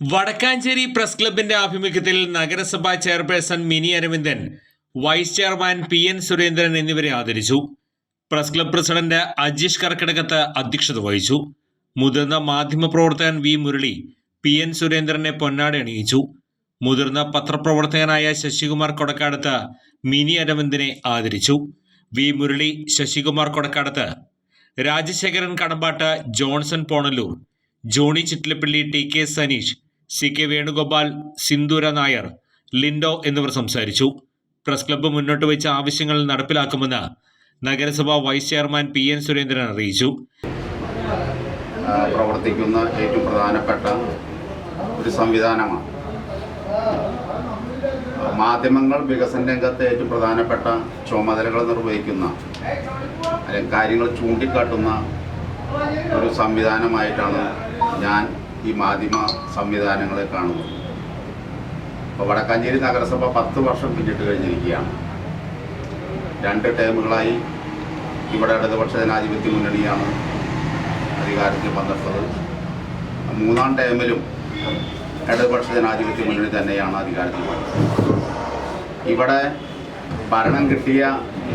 Vadakkanchery press ക്ലബിന്റെ ആഭിമുഖ്യത്തിൽ നഗരസഭാ chairperson Mini Aravindan vice chairman P N Surendran എന്നിവരെ ആദരിച്ചു. Press club president Ajeesh Karkidakath അധ്യക്ഷത വഹിച്ചു. മുതിർന്ന മാധ്യമപ്രവർത്തകൻ വി മുരളി പി എൻ സുരേന്ദ്രനെ പൊന്നാടി അണിയിച്ചു. മുതിർന്ന പത്രപ്രവർത്തകനായ ശശികുമാർ കൊടക്കാടത്ത് മിനി അരവിന്ദനെ ആദരിച്ചു. V Murali Sasikumar Kodakkadath Rajasekharan Kadampatt Johnson Ponallur Johny Chittilappilly T K Saneesh C K Venugopal Sindhura Nair Lindo എന്നിവർ സംസാരിച്ചു. പ്രസ് ക്ലബ്ബ് മുന്നോട്ട് വെച്ച ആവശ്യങ്ങൾ നടപ്പിലാക്കുമെന്ന് നഗരസഭാ vice chairman P N Surendran അറിയിച്ചു. പ്രവർത്തിക്കുന്ന ഏറ്റവും പ്രധാനപ്പെട്ട ഒരു സംവിധാനമാണ്. മാധ്യമങ്ങൾ വികസന രംഗത്തെ ഏറ്റവും പ്രധാനപ്പെട്ട ചുമതലകൾ നിർവഹിക്കുന്ന അല്ലെങ്കിൽ കാര്യങ്ങൾ ചൂണ്ടിക്കാട്ടുന്ന ഒരു സംവിധാനമായിട്ടാണ് ഞാൻ ഈ മാധ്യമ സംവിധാനങ്ങളെ കാണുന്നത് ഇപ്പോൾ വടക്കാഞ്ചേരി നഗരസഭ പത്ത് വർഷം പിന്നിട്ട് കഴിഞ്ഞിരിക്കുകയാണ്. രണ്ട് ടേമുകളായി ഇവിടെ ഇടതുപക്ഷ ജനാധിപത്യ മുന്നണിയാണ് അധികാരത്തിൽ വന്നിട്ടുള്ളത്. മൂന്നാം ടേമിലും ഇടതുപക്ഷ ജനാധിപത്യ മുന്നണി തന്നെയാണ് അധികാരത്തിൽ ഇവിടെ ഭരണം കിട്ടിയ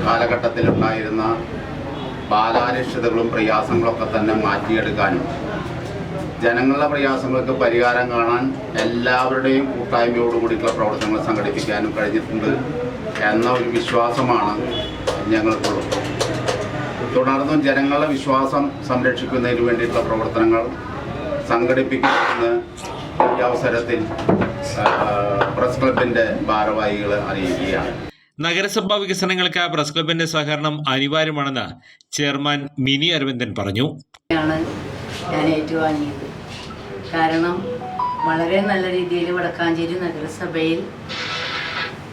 കാലഘട്ടത്തിലുണ്ടായിരുന്ന ബാലാരിഷ്ടതകളും പ്രയാസങ്ങളൊക്കെ തന്നെ മാറ്റിയെടുക്കാനും ജനങ്ങളുടെ പ്രയാസങ്ങൾക്ക് പരിഹാരം കാണാൻ എല്ലാവരുടെയും കൂട്ടായ്മയോടുകൂടിയിട്ടുള്ള പ്രവർത്തനങ്ങൾ സംഘടിപ്പിക്കാനും കഴിഞ്ഞിട്ടുണ്ട് എന്ന ഒരു വിശ്വാസമാണ് ഞങ്ങൾക്കുള്ളത്. തുടർന്നും ജനങ്ങളുടെ വിശ്വാസം സംരക്ഷിക്കുന്നതിന് വേണ്ടിയിട്ടുള്ള പ്രവർത്തനങ്ങൾ സംഘടിപ്പിക്കുമെന്ന് ഈ അവസരത്തിൽ പ്രസ് ക്ലബിന്റെ ഭാരവാഹികൾ അറിയിക്കുകയാണ്. നഗരസഭാ വികസനങ്ങൾക്ക് പ്രസ് ക്ലബിന്റെ സഹകരണം അനിവാര്യമാണെന്ന് ചെയർമാൻ മിനി അരവിന്ദൻ പറഞ്ഞു. ആണ് ഞാൻ ഏറ്റുവാങ്ങിയത്. കാരണം വളരെ നല്ല രീതിയിൽ വടക്കാഞ്ചേരി നഗരസഭയിൽ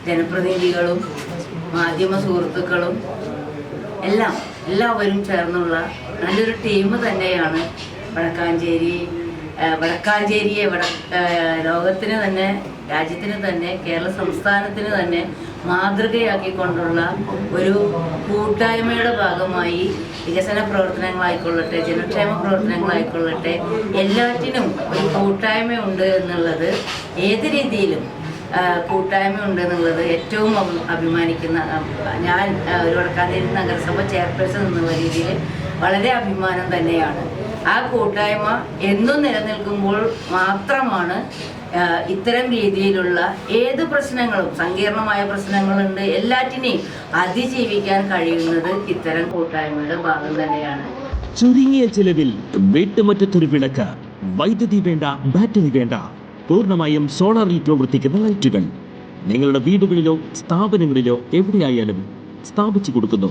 ജനപ്രതിനിധികളും മാധ്യമ സുഹൃത്തുക്കളും എല്ലാം എല്ലാവരും ചേർന്നുള്ള നല്ലൊരു ടീം തന്നെയാണ് വടക്കാഞ്ചേരി വടക്കാഞ്ചേരിയെ വട ലോകത്തിന് തന്നെ രാജ്യത്തിന് തന്നെ കേരള സംസ്ഥാനത്തിന് തന്നെ മാതൃകയാക്കിക്കൊണ്ടുള്ള ഒരു കൂട്ടായ്മയുടെ ഭാഗമായി വികസന പ്രവർത്തനങ്ങളായിക്കൊള്ളട്ടെ ജനക്ഷേമ പ്രവർത്തനങ്ങളായിക്കൊള്ളട്ടെ എല്ലാറ്റിനും ഒരു കൂട്ടായ്മ ഉണ്ട് എന്നുള്ളത് ഏത് രീതിയിലും കൂട്ടായ്മ ഉണ്ട് എന്നുള്ളത് ഏറ്റവും അഭിമാനിക്കുന്ന ഞാൻ ഒരു വടക്കാഞ്ചേരി നഗരസഭ ചെയർപേഴ്സൺ എന്നുള്ള രീതിയിൽ വളരെ അഭിമാനം തന്നെയാണ്. ആ കൂട്ടായ്മ എന്നും നിലനിൽക്കുമ്പോൾ മാത്രമാണ് ഇത്തരം രീതിയിലുള്ള ഏത് പ്രശ്നങ്ങളും സങ്കീർണമായ പ്രശ്നങ്ങളുണ്ട് എല്ലാറ്റിനെയും അതിജീവിക്കാൻ കഴിയുന്നത് ഇത്തരം കൂട്ടായ്മയുടെ ഭാഗം തന്നെയാണ്. ചുരുങ്ങിയ ചിലവിൽ വീട്ടുമുറ്റത്തൊരു വിളക്ക് വൈദ്യുതി വേണ്ട ബാറ്ററി വേണ്ട പൂർണമായും സോളാറിൽ പ്രവർത്തിക്കുന്ന ലൈറ്റുകൾ. നിങ്ങളുടെ വീടുകളിലോ സ്ഥാപനങ്ങളിലോ എവിടെയായാലും സ്ഥാപിച്ചു കൊടുക്കുന്നു.